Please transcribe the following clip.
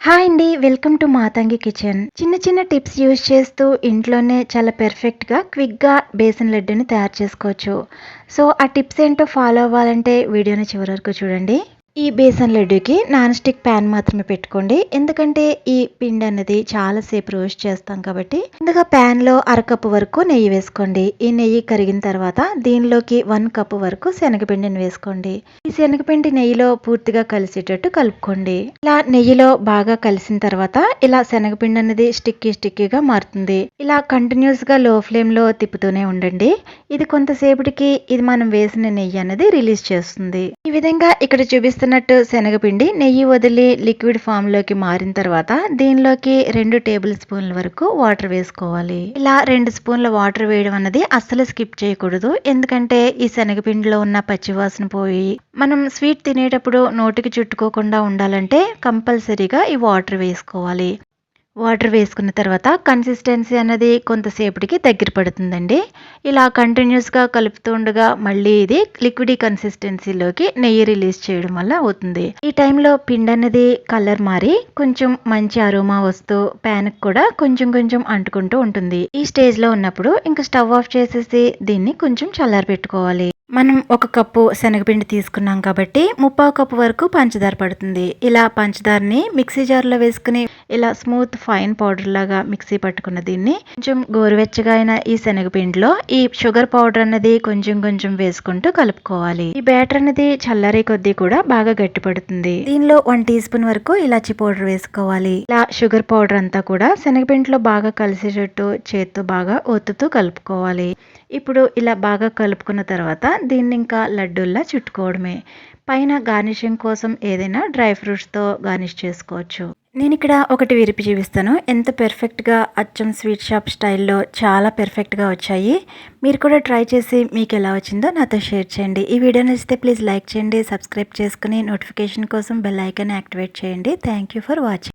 Hi అండి welcome to Matangi kitchen. చిన్న చిన్న టిప్స్ యూజ్ చేస్తూ ఇంట్లోనే చాలా పెర్ఫెక్ట్గా క్విక్గా బేసన్ లడ్డూని తయారు చేసుకోవచ్చు. సో ఆ టిప్స్ ఏంటో ఫాలో అవ్వాలంటే వీడియోని చివరి వరకు చూడండి. ఈ బేసన్ లడ్డూకి నాన్ స్టిక్ ప్యాన్ మాత్రమే పెట్టుకోండి. ఎందుకంటే ఈ పిండి అనేది చాలా సేపు రోస్ట్ చేస్తాం కాబట్టి ముందుగా ప్యాన్లో అరకప్పు వరకు నెయ్యి వేసుకోండి. ఈ నెయ్యి కరిగిన తర్వాత దీనిలోకి వన్ కప్ వరకు శనగపిండిని వేసుకోండి. ఈ శనగపిండి నెయ్యిలో పూర్తిగా కలిసేటట్టు కలుపుకోండి. ఇలా నెయ్యిలో బాగా కలిసిన తర్వాత ఇలా శనగపిండి అనేది స్టిక్కీ స్టిక్కీగా మారుతుంది. ఇలా కంటిన్యూస్గా లో ఫ్లేమ్లో తిప్పుతూనే ఉండండి. ఇది కొంతసేపటికి ఇది మనం వేసిన నెయ్యి అనేది రిలీజ్ చేస్తుంది. ఈ విధంగా ఇక్కడ చూపిస్తున్నట్టు శనగపిండి నెయ్యి వదిలి లిక్విడ్ ఫామ్లోకి మారిన తర్వాత దీనిలోకి రెండు టేబుల్ స్పూన్ల వరకు వాటర్ వేసుకోవాలి. ఇలా రెండు స్పూన్ల వాటర్ వేయడం అన్నది అస్సలు స్కిప్ చేయకూడదు. ఎందుకంటే ఈ శనగపిండిలో ఉన్న పచ్చివాసన పోయి మనం స్వీట్ తినేటప్పుడు నోటికి చుట్టుకోకుండా ఉండాలంటే కంపల్సరీగా ఈ వాటర్ వేసుకోవాలి. వాటర్ వేసుకున్న తర్వాత కన్సిస్టెన్సీ అనేది కొంతసేపటికి దగ్గర పడుతుందండి. ఇలా కంటిన్యూస్గా కలుపుతూ ఉండగా మళ్ళీ ఇది లిక్విడ్ కన్సిస్టెన్సీలోకి నెయ్యి రిలీజ్ చేయడం వల్ల అవుతుంది. ఈ టైంలో పిండి అనేది కలర్ మారి కొంచెం మంచి అరోమా వస్తూ ప్యాన్ కూడా కొంచెం కొంచెం అంటుకుంటూ ఉంటుంది. ఈ స్టేజ్లో ఉన్నప్పుడు ఇంకా స్టవ్ ఆఫ్ చేసేసి దీన్ని కొంచెం చల్లారి పెట్టుకోవాలి. మనం ఒక కప్పు శనగపిండి తీసుకున్నాం కాబట్టి ముప్పావు కప్పు వరకు పంచదార పడుతుంది. ఇలా పంచదారని మిక్సీ జార్లో వేసుకుని ఇలా స్మూత్ ఫైన్ పౌడర్ లాగా మిక్సీ పట్టుకున్న దీన్ని కొంచెం గోరువెచ్చగా అయిన ఈ శనగపిండిలో ఈ షుగర్ పౌడర్ అన్నది కొంచెం కొంచెం వేసుకుంటూ కలుపుకోవాలి. ఈ బ్యాటర్ అనేది చల్లరి కొద్దీ కూడా బాగా గట్టి పడుతుంది దీనిలో వన్ టీ స్పూన్ వరకు ఇలాచి పౌడర్ వేసుకోవాలి. ఇలా షుగర్ పౌడర్ అంతా కూడా శనగపిండిలో బాగా కలిసేటట్టు చేత్తో బాగా ఒత్తుతూ కలుపుకోవాలి. ఇప్పుడు ఇలా బాగా కలుపుకున్న తర్వాత దీన్ని ఇంకా లడ్డూల్లా చుట్టుకోవడమే. పైన గార్నిషింగ్ కోసం ఏదైనా డ్రై ఫ్రూట్స్తో గార్నిష్ చేసుకోవచ్చు. నేను ఇక్కడ ఒకటి విరిపి చూపిస్తాను. ఎంత పెర్ఫెక్ట్గా అచ్చం స్వీట్ షాప్ స్టైల్లో చాలా పెర్ఫెక్ట్గా వచ్చాయి. మీరు కూడా ట్రై చేసి మీకు ఎలా వచ్చిందో నాతో షేర్ చేయండి. ఈ వీడియో నచ్చితే ప్లీజ్ లైక్ చేయండి సబ్స్క్రైబ్ చేసుకుని నోటిఫికేషన్ కోసం బెల్ ఐకాన్ యాక్టివేట్ చేయండి. Thank you for watching